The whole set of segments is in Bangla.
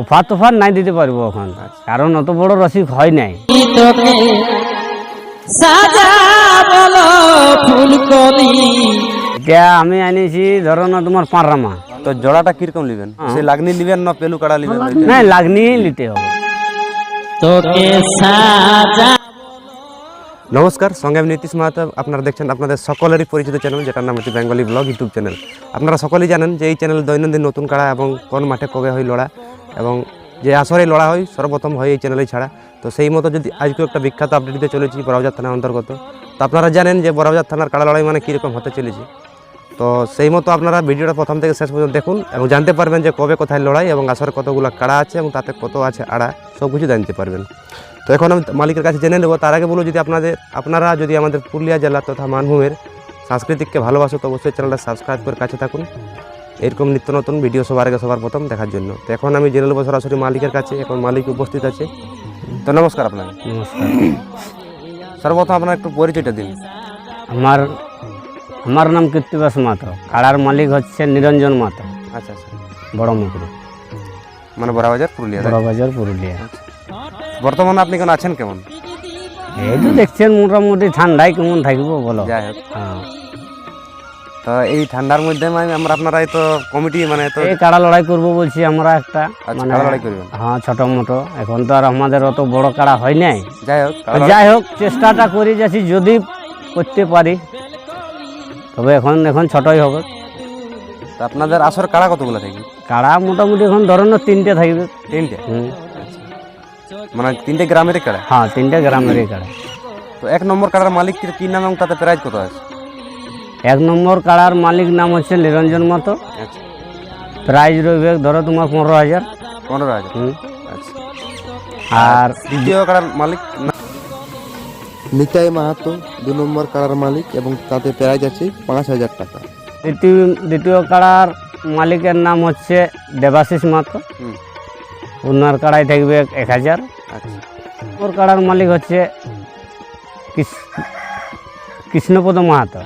অফার তোফার নাই দিতে পারব এখন। কারণ অত বড় রসিক হয় নাই। এটা আমি আনিছি ধরো না তোমার পাঁড়ামা তো জোড়াটা কীরকম নেবেন? সে লাগনি নেবেন না পেলু কাড়া নেবেন? না লাগনি নিতে হবে। তোকে সাজা নমস্কার, সঙ্গে আমি নীতিশ মাহাতো। আপনারা দেখছেন আপনাদের সকলেরই পরিচিত চ্যানেল, যেটার নাম হচ্ছে বেঙ্গলি ব্লগ ইউটিউব চ্যানেল। আপনারা সকলেই জানেন যে এই চ্যানেল দৈনন্দিন নতুন কাড়া এবং কোন মাঠে কবে হয় লড়া এবং যে আসরে লড়া হয়, সর্বপ্রথম হয় এই চ্যানেলেই ছাড়া। তো সেই মতো যদি আজকে একটা বিখ্যাত আপডেট দিতে চলেছি বরাবজার থানার অন্তর্গত, তো আপনারা জানেন যে বরাবজার থানার কাড়া লড়াই মানে কীরকম হতে চলেছে। তো সেই মতো আপনারা ভিডিওটা প্রথম থেকে শেষ পর্যন্ত দেখুন এবং জানতে পারবেন যে কবে কোথায় লড়াই এবং আসার কতগুলো কাড়া আছে এবং তাতে কত আছে আড়া সব কিছু জানতে পারবেন। তো এখন আমি মালিকের কাছে জেনে নেব তার আগে বলব যদি আপনাদের আপনারা যদি আমাদের পুরুলিয়া জেলা তথা মানভূমের সাংস্কৃতিককে ভালোবাসো তো অবশ্যই চ্যানেলটা সাবস্ক্রাইব করে কাছে থাকুন। এরকম নিত্য নতুন ভিডিও সবার আগে সবার প্রথম দেখার জন্য। তো এখন আমি জেনে নেব সরাসরি মালিকের কাছে এখন মালিক উপস্থিত আছে। তো নমস্কার আপনাকে। নমস্কার। সর্বপ্রথম আপনার একটু পরিচয়টা দিন। আমার আমার নাম কীর্তিবাস মাতো কাড়ার মালিক হচ্ছে নিরঞ্জন মাতো আচ্ছা আচ্ছা। বড় মুকুরি মানে বড়াবাজার পুরুলিয়া? বড় বাজার পুরুলিয়া। বর্তমানে আপনি কেন আছেন কেমন? এই তো দেখছেন মোটামুটি ঠান্ডায় কেমন থাকব বলো। যাই হোক। হ্যাঁ। তো এই ঠান্ডার মধ্যে মানে আমরা আপনারা এই তো কমিটি মানে তো এই কাড়া লড়াই করব বলছি আমরা একটা। আচ্ছা মানে লড়াই করবেন? হ্যাঁ ছোট মোটো। এখন তো আর আমাদের অত বড় কাড়া হয় নাই। যাই হোক যাই হোক চেষ্টাটা করি যাচ্ছি যদি করতে পারি। তবে এখন এখন ছোটই হবে। তো আপনাদের আসর কাড়া কতগুলো থাকবে? কাড়া মোটামুটি এখন ধরুন তিনটে থাকবে। তিনটে? হুম। মানে তিনটে গ্রামের কাড়া? হ্যাঁ তিনটে গ্রামেরই কাড়া। তো এক নম্বর কাড়ার মালিক কি- নাম এবং তাতে প্রাইজ কত আছে? এক নম্বর কাড়ার মালিক নাম হচ্ছে নিরঞ্জন মতো। আচ্ছা। প্রাইজ রইবে ধরো তোমার পনেরো হাজার। পনেরো হাজার। হুম। আচ্ছা। আর দ্বিতীয় কাড়ার মালিক নিতাই মাহাতো দু নম্বর কাড়ার মালিক এবং তাতে প্রাইজ আছে পাঁচ হাজার টাকা। দ্বিতীয় দ্বিতীয় কাড়ার মালিকের নাম হচ্ছে দেবাশিস মাহাতো। ওনার কাড়াই থাকবে এক হাজার। আচ্ছা। ওর কাড়ার মালিক হচ্ছে কৃষ্ণপদ মাহাতো।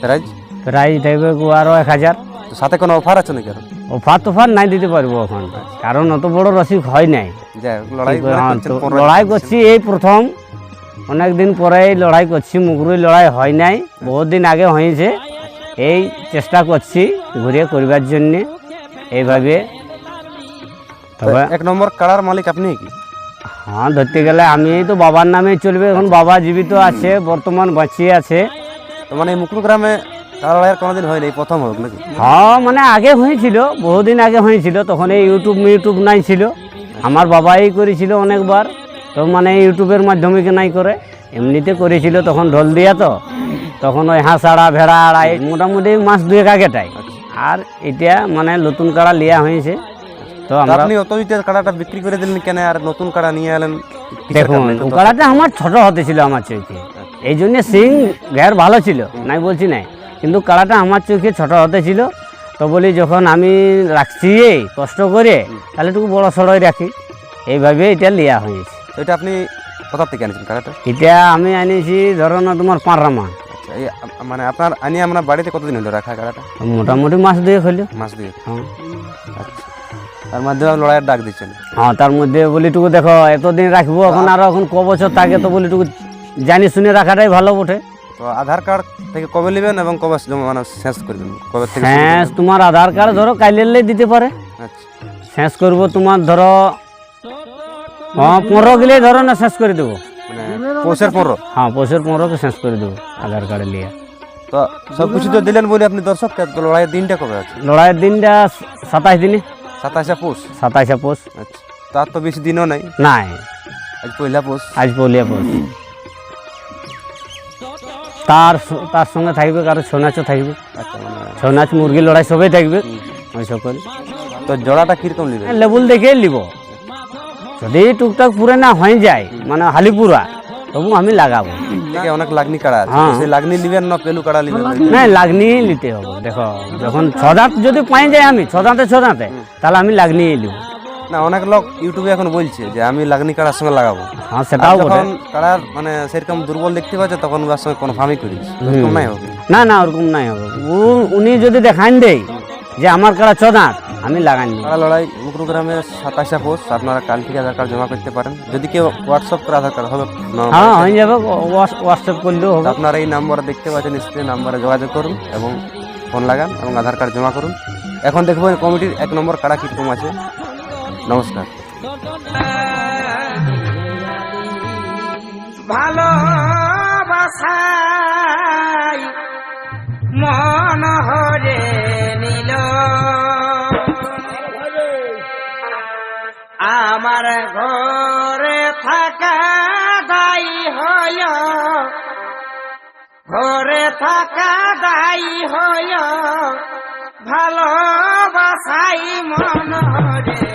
প্রাইজ? প্রাইজ থাকবে আরও এক হাজার। সাথে কোনো অফার আছে নাকি অফার তোফার নাই দিতে পারব এখন। কারণ অত বড় রসিক হয় নাই। লড়াই মানে করছি এই প্রথম। অনেক দিন পরেই লড়াই করছি মুগুরি লড়াই হয় নাই। বহুত দিন আগে হয়েছে। এই চেষ্টা করছি ঘুরে করবার জন্যে। এইভাবে। তবে এক নম্বর কাড়ার মালিক আপনি কি? হ্যাঁ ধরতে গেলে আমি তো বাবার নামে চলবে। এখন বাবা জীবিত আছে বর্তমান বাঁচিয়ে আছে। মানে এই মুকুল গ্রামে লড়াইয়ের কোনোদিন হয়নি প্রথম হোক নাকি? হ্যাঁ মানে আগে হয়েছিল বহুদিন আগে হয়েছিল তখন এই ইউটিউব ইউটিউব নাই ছিল। আমার বাবাই করেছিল অনেকবার তো মানে ইউটিউবের মাধ্যমে কি নাই করে এমনিতে করেছিল তখন ঢোল দিয়া তো। তখন ওই হাঁস আড়া ভেড়া আড়া এই মোটামুটি মাস দুয়েক আগেটাই। আর এটা মানে নতুন কাড়া লিয়া হয়েছে। তো আমরা আপনি অত কাড়াটা বিক্রি করে দিলেন কেন আর নতুন কাড়া নিয়ে এলেন দেখুন কাড়াটা আমার ছোট হতে ছিল আমার চোখে এই জন্য সিং ঘের ভালো ছিল নাই বলছি নাই। কিন্তু কাড়াটা আমার চোখে ছোট হতে ছিল। তো বলি যখন আমি রাখছি কষ্ট করে তাহলে একটু বড় সড়ই রাখি। এইভাবে এটা লিয়া হয়েছে। এটা আপনি কোথা থেকে আনিয়েছেন কাড়াটা এটা আমি আনিছি ধরো না তোমার পাঁড়ামা। আচ্ছা মানে আপনার আনি আমরা বাড়িতে কতদিন হলো রাখা কাড়াটা মোটামুটি মাস দুয়েক হইল মাস দুই হ্যাঁ। আচ্ছা তার মাধ্যমে আপনি লড়াইয়ের ডাক দিচ্ছেন। হ্যাঁ তার মধ্যে বলিটুকু দেখো এতদিন রাখব এখন আরও এখন ক বছর থাকে তো বলিটুকু জানি শুনে রাখাটাই ভালো বটে। তো আধার কার্ড থেকে কবে নেবেন এবং কবে জমা মানে শেষ করবেন? কবে থেকে শেষ তোমার আধার কার্ড ধরো কাইলের দিতে পারে। আচ্ছা। শেষ করব তোমার ধরো হ্যাঁ পনেরো গেলে ধরো না শেষ করে দেবো। মানে পৌষের পনেরো? হ্যাঁ পয়সার পনেরোকে শেষ করে দেবো আধার কার্ডে নিয়ে তো সব কিছু তো দিলেন বলে আপনি দর্শককে তো লড়াইয়ের দিনটা কবে আছে? লড়াইয়ের দিনটা সাতাশ দিনে। সাতাশে পৌষ? সাতাশে পোষ। আচ্ছা। তার তো বেশি দিনও নাই? নাই। আজ পয়লা পৌষ। আজ পলিয়া পোষ। তার তার সঙ্গে থাকবে কারও ছৌ নাচও থাকবে। ছৌ নাচ মুরগি লড়াই সবই থাকবে। ওই সকল। তো জোড়াটা কীরকম নেবেন লেবুল দেখে নিব। যদি টুকটাক পুরে না হয়ে যায় মানে হালিপুরা তবু আমি লাগাবো। অনেক লাগনি কাড়া হ্যাঁ। সেই লাগনি নিবেন না পেলু কাড়া নিবেন না? লাগনি নিতে হবে। দেখো যখন ছদাঁত যদি পাই যায় আমি ছদাঁতে ছদাঁতে তাহলে আমি লাগনি নিব। না অনেক লোক ইউটিউবে এখন বলছে যে আমি লাগনি কাড়ার সঙ্গে লাগাবো। হ্যাঁ সেটাও বটে। যখন কাড়ার মানে সেরকম দুর্বল দেখতে পাচ্ছে তখন ওর সঙ্গে কনফার্মই করিস এরকম নাই হবে? না না ওরকম নাই হবে। উ- উনি যদি দেখান দেয় যে আমার কাড়া চদাঁত আমি লাগাই নি কাড়া লড়াই উকরু গ্রামে সাতাশে পোষ আপনারা কাল থেকে আধার কার্ড জমা করতে পারেন। যদি কেউ হোয়াটসঅ্যাপ করে আধার কার্ড হবে না হ্যাঁ হয়ে যাবে হোয়াটসঅ্যাপ করলেও হবে। আপনারা এই নাম্বারে দেখতে পাচ্ছেন স্ক্রিনে নাম্বারে যোগাযোগ করুন এবং ফোন লাগান এবং আধার কার্ড জমা করুন। এখন দেখবেন কমিটির এক নম্বর কাড়া কীরকম আছে নমস্কার। ভালোবাসাই মন হরে নিল। আমার ঘরে থাকা দায়ী হয় ঘরে থাকা দাই হয় ভালোবাসাই মন হরে